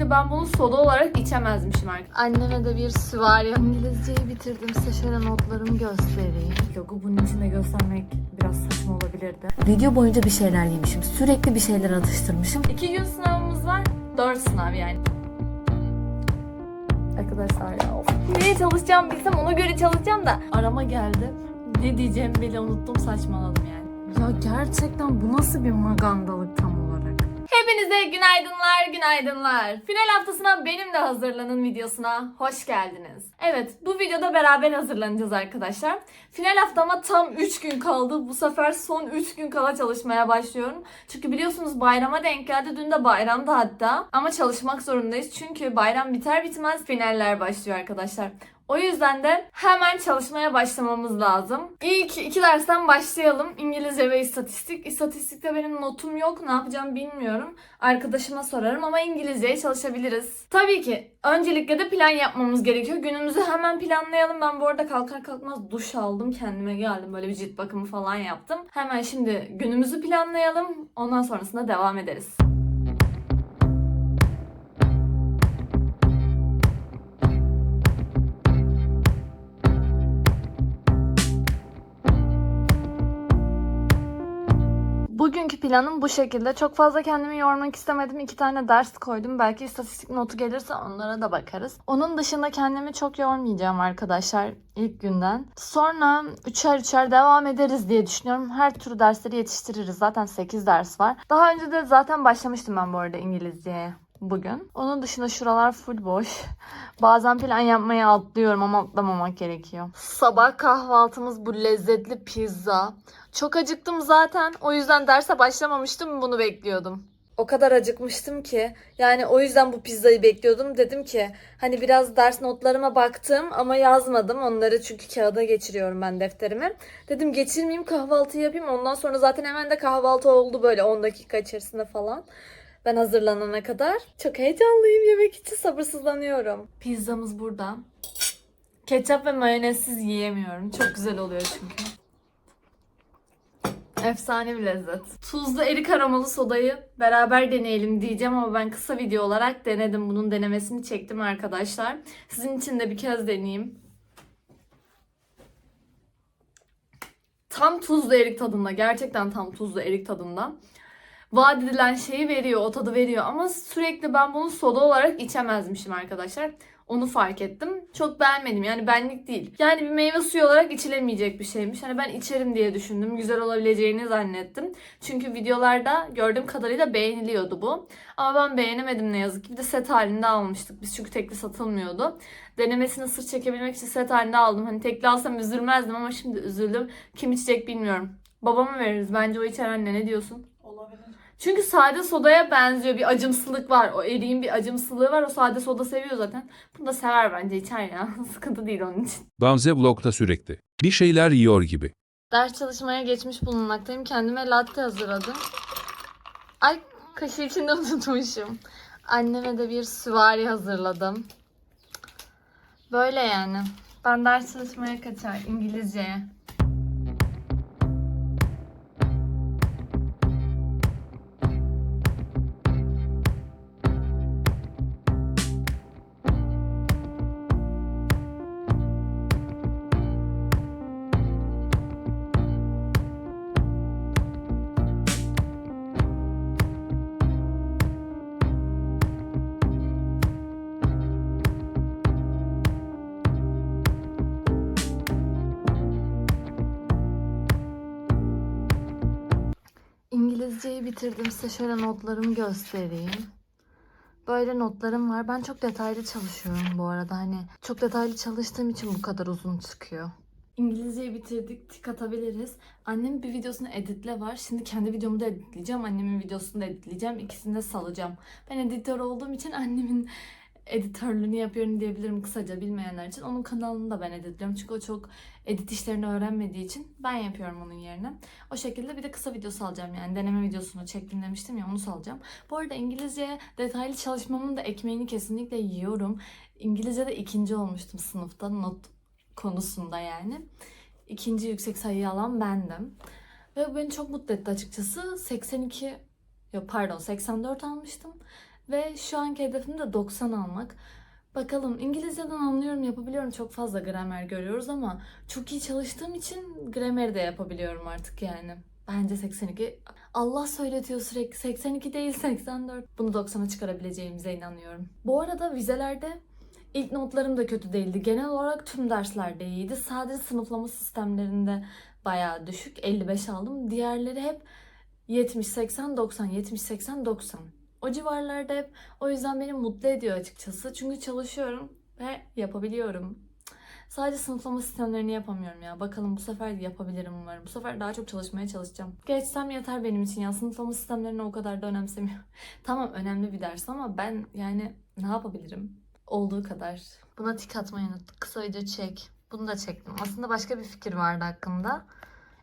Ben bunu soda olarak içemezmişim arkadaşlar. Anneme de bir süvari. İngilizceyi bitirdim. Size şöyle notlarımı göstereyim. Yoga bunun içinde göstermek biraz saçma olabilirdi. Video boyunca bir şeyler yemişim. Sürekli bir şeyler atıştırmışım. İki gün sınavımız var. Dört sınav yani. Arkadaşlar ya of. Neye çalışacağım bilsem ona göre çalışacağım da. Arama geldi. Ne diyeceğimi bile unuttum saçmaladım yani. Ya gerçekten bu nasıl bir magandalık tam? Hepinize günaydınlar, günaydınlar. Final haftasına benim de hazırlanın videosuna hoş geldiniz. Evet, bu videoda beraber hazırlanacağız arkadaşlar. Final haftama tam 3 gün kaldı. Bu sefer son 3 gün kala çalışmaya başlıyorum. Çünkü biliyorsunuz bayrama denk geldi. Dün de bayramdı hatta. Ama çalışmak zorundayız. Çünkü bayram biter bitmez finaller başlıyor arkadaşlar. O yüzden de hemen çalışmaya başlamamız lazım. İlk iki dersten başlayalım. İngilizce ve istatistik. İstatistikte benim notum yok. Ne yapacağım bilmiyorum. Arkadaşıma sorarım ama İngilizceye çalışabiliriz. Tabii ki öncelikle de plan yapmamız gerekiyor. Günümüzü hemen planlayalım. Ben bu arada kalkar kalkmaz duş aldım. Kendime geldim. Böyle bir cilt bakımı falan yaptım. Hemen şimdi günümüzü planlayalım. Ondan sonrasında devam ederiz. Bugünkü planım bu şekilde. Çok fazla kendimi yormak istemedim. İki tane ders koydum. Belki istatistik notu gelirse onlara da bakarız. Onun dışında kendimi çok yormayacağım arkadaşlar ilk günden. Sonra üçer üçer devam ederiz diye düşünüyorum. Her türlü dersleri yetiştiririz. Zaten 8 ders var. Daha önce de zaten başlamıştım ben bu arada İngilizceye bugün. Onun dışında şuralar full boş. Bazen plan yapmayı atlıyorum ama atlamamak gerekiyor. Sabah kahvaltımız bu lezzetli pizza. Çok acıktım zaten. O yüzden derse başlamamıştım. Bunu bekliyordum. O kadar acıkmıştım ki. Yani o yüzden bu pizzayı bekliyordum. Dedim ki hani biraz ders notlarıma baktım ama yazmadım. Onları çünkü kağıda geçiriyorum ben defterime. Dedim geçirmeyeyim kahvaltı yapayım. Ondan sonra zaten hemen de kahvaltı oldu böyle 10 dakika içerisinde falan. Ben hazırlanana kadar. Çok heyecanlıyım yemek için sabırsızlanıyorum. Pizzamız burada. Ketçap ve mayonezsiz yiyemiyorum. Çok güzel oluyor çünkü. Efsane bir lezzet. Tuzlu erik aromalı sodayı beraber deneyelim diyeceğim ama ben kısa video olarak denedim. Bunun denemesini çektim arkadaşlar. Sizin için de bir kez deneyeyim. Tam tuzlu erik tadında. Gerçekten tam tuzlu erik tadında. Vaat edilen şeyi veriyor, o tadı veriyor ama sürekli ben bunu soda olarak içemezmişim arkadaşlar. Onu fark ettim. Çok beğenmedim. Yani benlik değil. Yani bir meyve suyu olarak içilemeyecek bir şeymiş. Hani ben içerim diye düşündüm. Güzel olabileceğini zannettim. Çünkü videolarda gördüğüm kadarıyla beğeniliyordu bu. Ama ben beğenemedim ne yazık ki. Bir de set halinde almıştık. Biz çünkü tekli satılmıyordu. Denemesini sır çekebilmek için set halinde aldım. Hani tekli alsam üzülmezdim ama şimdi üzüldüm. Kim içecek bilmiyorum. Babama veririz. Bence o içer anne. Ne diyorsun? Olabilir. Çünkü sade sodaya benziyor. Bir acımsılık var. O eriğin bir acımsılığı var. O sade soda seviyor zaten. Bunu da sever bence içer ya. Sıkıntı değil onun için. Gamze vlogta sürekli. Bir şeyler yiyor gibi. Ders çalışmaya geçmiş bulunmaktayım. Kendime latte hazırladım. Ay kaşığı içinde unutmuşum. Anneme de bir süvari hazırladım. Böyle yani. Ben ders çalışmaya kaçar İngilizceye. İngilizceyi bitirdim. Size şöyle notlarımı göstereyim. Böyle notlarım var. Ben çok detaylı çalışıyorum bu arada. Hani çok detaylı çalıştığım için bu kadar uzun çıkıyor. İngilizceyi bitirdik. Tik atabiliriz. Annemin bir videosunu editle var. Şimdi kendi videomu da editleyeceğim. Annemin videosunu da editleyeceğim. İkisini de salacağım. Ben editör olduğum için annemin editörlüğünü yapıyorum diyebilirim kısaca bilmeyenler için. Onun kanalını da ben editliyorum. Çünkü o çok edit işlerini öğrenmediği için ben yapıyorum onun yerine. O şekilde bir de kısa video salacağım yani. Deneme videosunu çektim demiştim ya onu salacağım. Bu arada İngilizce detaylı çalışmamın da ekmeğini kesinlikle yiyorum. İngilizce'de ikinci olmuştum sınıfta not konusunda yani. İkinci yüksek sayıyı alan bendim. Ve beni çok mutlu etti açıkçası. 82 yok pardon 84 almıştım. Ve şu anki hedefim de 90 almak. Bakalım İngilizceden anlıyorum yapabiliyorum çok fazla gramer görüyoruz ama çok iyi çalıştığım için grameri de yapabiliyorum artık yani. Bence 82. Allah söyletiyor sürekli 82 değil 84. Bunu 90'a çıkarabileceğimize inanıyorum. Bu arada vizelerde ilk notlarım da kötü değildi. Genel olarak tüm derslerde iyiydi. Sadece sınıflama sistemlerinde bayağı düşük. 55 aldım. Diğerleri hep 70, 80, 90, 70, 80, 90. O civarlarda hep o yüzden beni mutlu ediyor açıkçası. Çünkü çalışıyorum ve yapabiliyorum. Sadece sınıflama sistemlerini yapamıyorum ya. Bakalım bu sefer yapabilirim umarım. Bu sefer daha çok çalışmaya çalışacağım. Geçsem yeter benim için ya. Sınıflama sistemlerini o kadar da önemsemiyorum. tamam önemli bir ders ama ben yani ne yapabilirim? Olduğu kadar. Buna tik atmayı unuttuk. Kısa video çek. Bunu da çektim. Aslında başka bir fikir vardı hakkında.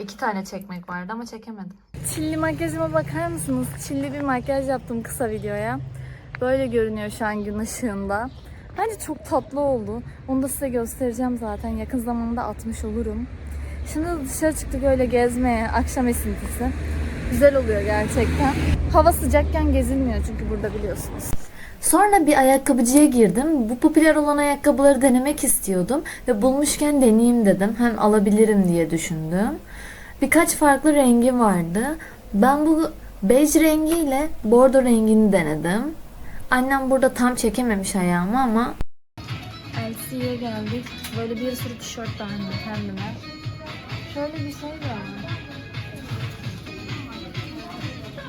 İki tane çekmek vardı ama çekemedim. Çilli makyajıma bakar mısınız? Çilli bir makyaj yaptım kısa videoya. Böyle görünüyor şu an gün ışığında. Bence çok tatlı oldu. Onu da size göstereceğim zaten. Yakın zamanda atmış olurum. Şimdi dışarı çıktık öyle gezmeye. Akşam esintisi. Güzel oluyor gerçekten. Hava sıcakken gezilmiyor çünkü burada biliyorsunuz. Sonra bir ayakkabıcıya girdim. Bu popüler olan ayakkabıları denemek istiyordum. Ve bulmuşken deneyeyim dedim. Hem alabilirim diye düşündüm. Birkaç farklı rengi vardı. Ben bu bej rengiyle bordo rengini denedim. Annem burada tam çekememiş ayağımı ama LC'ye geldik. Böyle bir sürü tişört beğendim kendime. Şöyle bir şey var.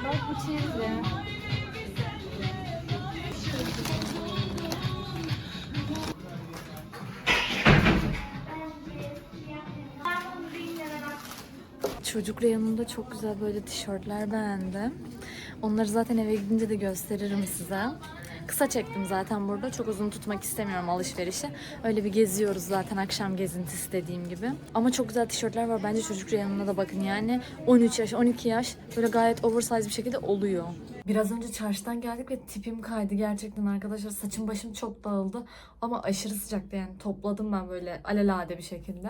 Bak bu çizgi. Çocuk reyonunda çok güzel böyle tişörtler beğendim. Onları zaten eve gidince de gösteririm size. Kısa çektim zaten burada. Çok uzun tutmak istemiyorum alışverişi. Öyle bir geziyoruz zaten akşam gezintisi dediğim gibi. Ama çok güzel tişörtler var. Bence çocuk reyonuna da bakın yani. 13 yaş, 12 yaş böyle gayet oversize bir şekilde oluyor. Biraz önce çarşıdan geldik ve tipim kaydı gerçekten arkadaşlar. Saçım başım çok dağıldı. Ama aşırı sıcaktı yani. Topladım ben böyle alelade bir şekilde.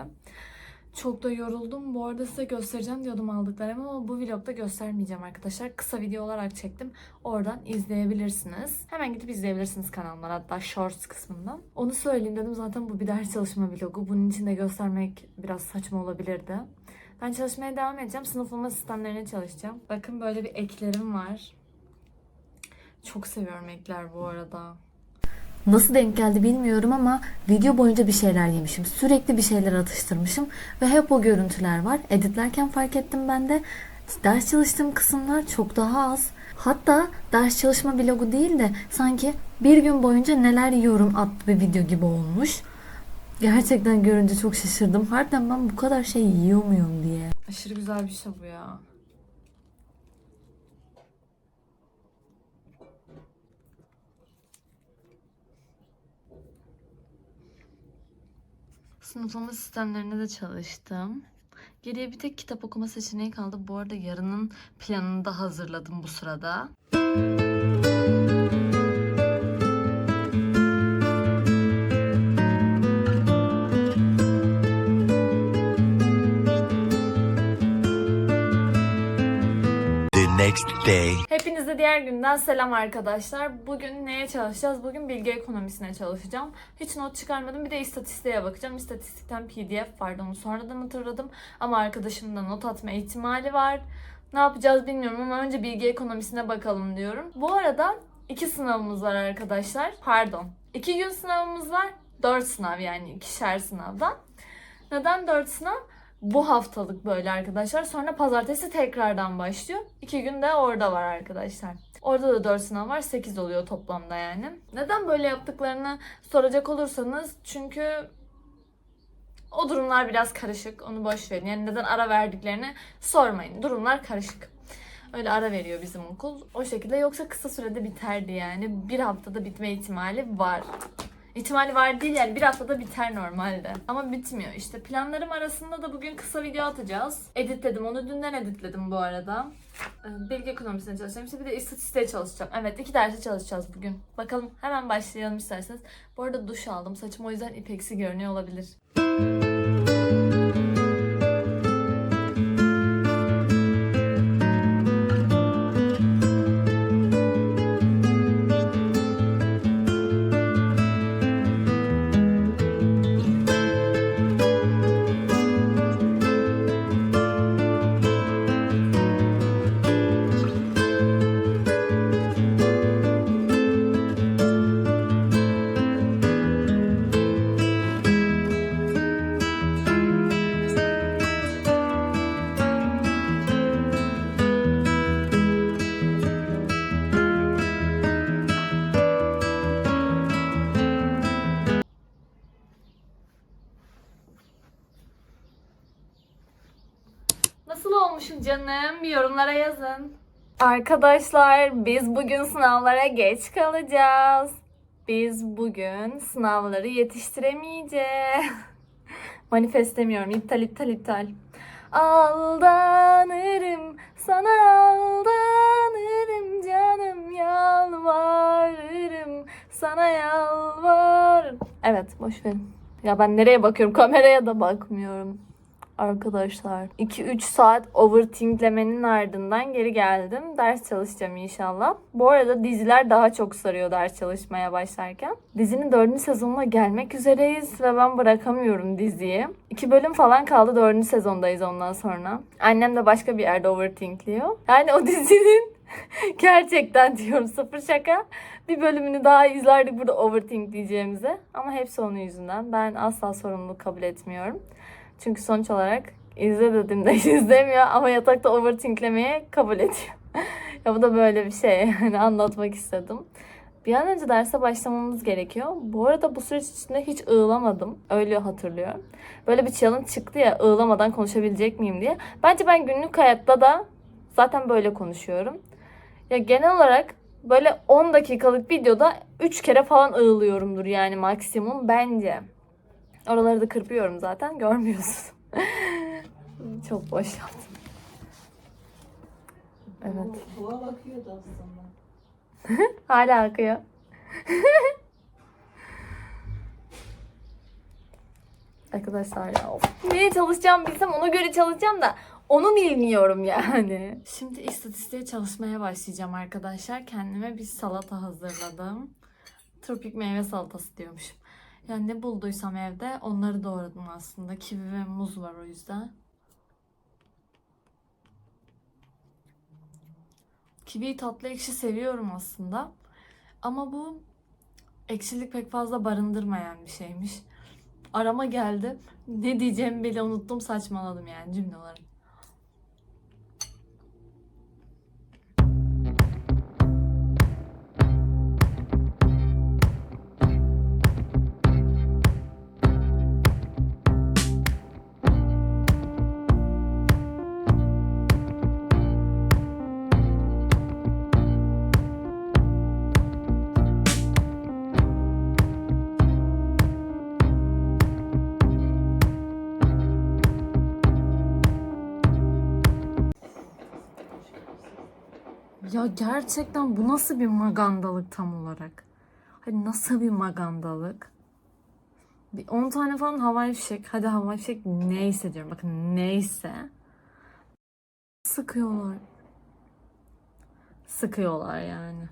Çok da yoruldum. Bu arada size göstereceğim diyordum aldıklarımı ama bu vlogda göstermeyeceğim arkadaşlar. Kısa video olarak çektim. Oradan izleyebilirsiniz. Hemen gidip izleyebilirsiniz kanalımdan hatta shorts kısmından. Onu söyleyeyim dedim zaten bu bir ders çalışma vlogu. Bunun için de göstermek biraz saçma olabilirdi. Ben çalışmaya devam edeceğim. Sınıflama sistemlerine çalışacağım. Bakın böyle bir eklerim var. Çok seviyorum ekler bu arada. Nasıl denk geldi bilmiyorum ama video boyunca bir şeyler yemişim. Sürekli bir şeyler atıştırmışım ve hep o görüntüler var. Editlerken fark ettim ben de ders çalıştığım kısımlar çok daha az. Hatta ders çalışma vlogu değil de sanki bir gün boyunca neler yiyorum adlı bir video gibi olmuş. Gerçekten görünce çok şaşırdım. Harbiden ben bu kadar şey yiyor muyum diye. Aşırı güzel bir şey bu ya. Sınıflama sistemlerine de çalıştım. Geriye bir tek kitap okuma seçeneği kaldı. Bu arada yarının planını da hazırladım bu sırada. The next day. Diğer günden selam arkadaşlar. Bugün neye çalışacağız? Bugün bilgi ekonomisine çalışacağım. Hiç not çıkarmadım. Bir de istatistiğe bakacağım. İstatistikten pdf vardı onu sonradan hatırladım. Ama arkadaşımın da not atma ihtimali var. Ne yapacağız bilmiyorum ama önce bilgi ekonomisine bakalım diyorum. Bu arada iki sınavımız var arkadaşlar. Pardon. iki gün sınavımız var. Dört sınav yani ikişer sınavdan. Neden dört sınav? Bu haftalık böyle arkadaşlar. Sonra pazartesi tekrardan başlıyor. İki gün de orada var arkadaşlar. Orada da 4 sınav var. 8 oluyor toplamda yani. Neden böyle yaptıklarını soracak olursanız çünkü o durumlar biraz karışık. Onu boş verin. Yani neden ara verdiklerini sormayın. Durumlar karışık. Öyle ara veriyor bizim okul. O şekilde yoksa kısa sürede biterdi yani. Bir haftada bitme ihtimali var. İhtimali var değil yani bir haftada biter normalde. Ama bitmiyor işte. Planlarım arasında da bugün kısa video atacağız. Editledim onu dünden editledim bu arada. Ee, Bilgi ekonomisine çalışacağım. İşte bir de istatistiğe çalışacağım. Evet iki derse çalışacağız bugün. Bakalım hemen başlayalım isterseniz. Bu arada duş aldım. Saçım o yüzden ipeksi görünüyor olabilir. Nasıl olmuşum canım? Yorumlara yazın. Arkadaşlar biz bugün sınavlara geç kalacağız. Biz bugün sınavları yetiştiremeyeceğiz. Manifest demiyorum. İptal iptal iptal. Aldanırım sana aldanırım canım yalvarırım sana yalvar. Evet boş verin. Ya ben nereye bakıyorum? Kameraya da bakmıyorum. Arkadaşlar 2-3 saat overthinklemenin ardından geri geldim. Ders çalışacağım inşallah. Bu arada diziler daha çok sarıyor ders çalışmaya başlarken. Dizinin 4. sezonuna gelmek üzereyiz ve ben bırakamıyorum diziyi. 2 bölüm falan kaldı 4. sezondayız ondan sonra. Annem de başka bir yerde overthinkliyor. Yani o dizinin gerçekten diyorum sıfır şaka. Bir bölümünü daha izlerdik burada overthink diyeceğimize. Ama hepsi onun yüzünden. Ben asla sorumluluk kabul etmiyorum. Çünkü sonuç olarak izle dedim de izlemiyor ama yatakta overthinklemeyi kabul ediyor. ya bu da böyle bir şey yani anlatmak istedim. Bir an önce derse başlamamız gerekiyor. Bu arada bu süreç içinde hiç ığlamadım. Öyle hatırlıyorum. Böyle bir challenge çıktı ya ığlamadan konuşabilecek miyim diye. Bence ben günlük hayatta da zaten böyle konuşuyorum. Ya genel olarak böyle 10 dakikalık videoda 3 kere falan ığlıyorumdur yani maksimum bence. Oraları da kırpıyorum zaten. Görmüyorsun. Çok boş yaptım. Evet. Dua bakıyordu aslında. Hala akıyor. Arkadaşlar ya of. Neye çalışacağım bilsem ona göre çalışacağım da onu bilmiyorum yani. Şimdi istatistiğe çalışmaya başlayacağım arkadaşlar. Kendime bir salata hazırladım. Tropik meyve salatası diyormuşum. Yani ne bulduysam evde onları doğradım aslında. Kivi ve muz var o yüzden. Kiviyi tatlı ekşi seviyorum aslında. Ama bu ekşilik pek fazla barındırmayan bir şeymiş. Arama geldi. Ne diyeceğimi bile unuttum saçmaladım yani cümle olarak. Gerçekten bu nasıl bir magandalık tam olarak? Hani nasıl bir magandalık? Bir 10 tane falan havai fişek. Hadi havai fişek neyse diyorum. Bakın neyse. Sıkıyorlar. Sıkıyorlar yani.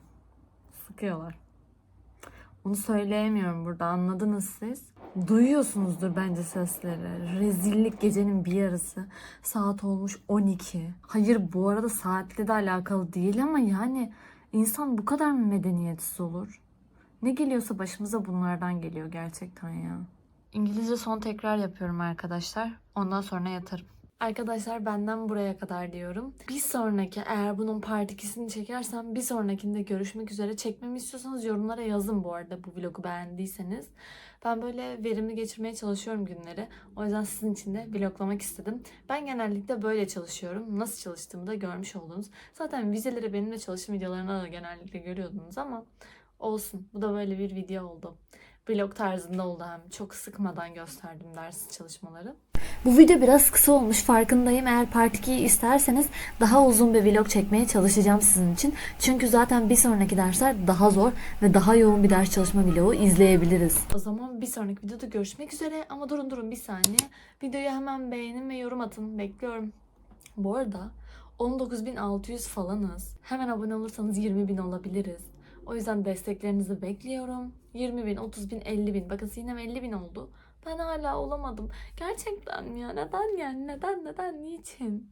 Sıkıyorlar. Onu söyleyemiyorum burada anladınız siz. Duyuyorsunuzdur bence sesleri. Rezillik gecenin bir yarısı. Saat olmuş 12. Hayır bu arada saatle de alakalı değil ama yani insan bu kadar mı medeniyetsiz olur? Ne geliyorsa başımıza bunlardan geliyor gerçekten ya. İngilizce son tekrar yapıyorum arkadaşlar. Ondan sonra yatarım. Arkadaşlar benden buraya kadar diyorum. Bir sonraki eğer bunun part 2'sini çekersem bir sonrakinde görüşmek üzere. Çekmemi istiyorsanız yorumlara yazın bu arada bu vlogu beğendiyseniz. Ben böyle verimli geçirmeye çalışıyorum günleri. O yüzden sizin için de vloglamak istedim. Ben genellikle böyle çalışıyorum. Nasıl çalıştığımı da görmüş oldunuz. Zaten vizeleri benimle çalıştığım videolarına da genellikle görüyordunuz ama olsun. Bu da böyle bir video oldu. Vlog tarzında oldu hem. Çok sıkmadan gösterdim ders çalışmaları. Bu video biraz kısa olmuş farkındayım. Eğer part 2'yi isterseniz daha uzun bir vlog çekmeye çalışacağım sizin için. Çünkü zaten bir sonraki dersler daha zor ve daha yoğun bir ders çalışma vlogu izleyebiliriz. O zaman bir sonraki videoda görüşmek üzere. Ama durun durun bir saniye. Videoyu hemen beğenin ve yorum atın. Bekliyorum. Bu arada 19.600 falanız. Hemen abone olursanız 20.000 olabiliriz. O yüzden desteklerinizi bekliyorum. 20.000, 30.000, 50.000. Bakın Sinem 50.000 oldu. Ben hala olamadım. Gerçekten ya neden yani neden neden niçin?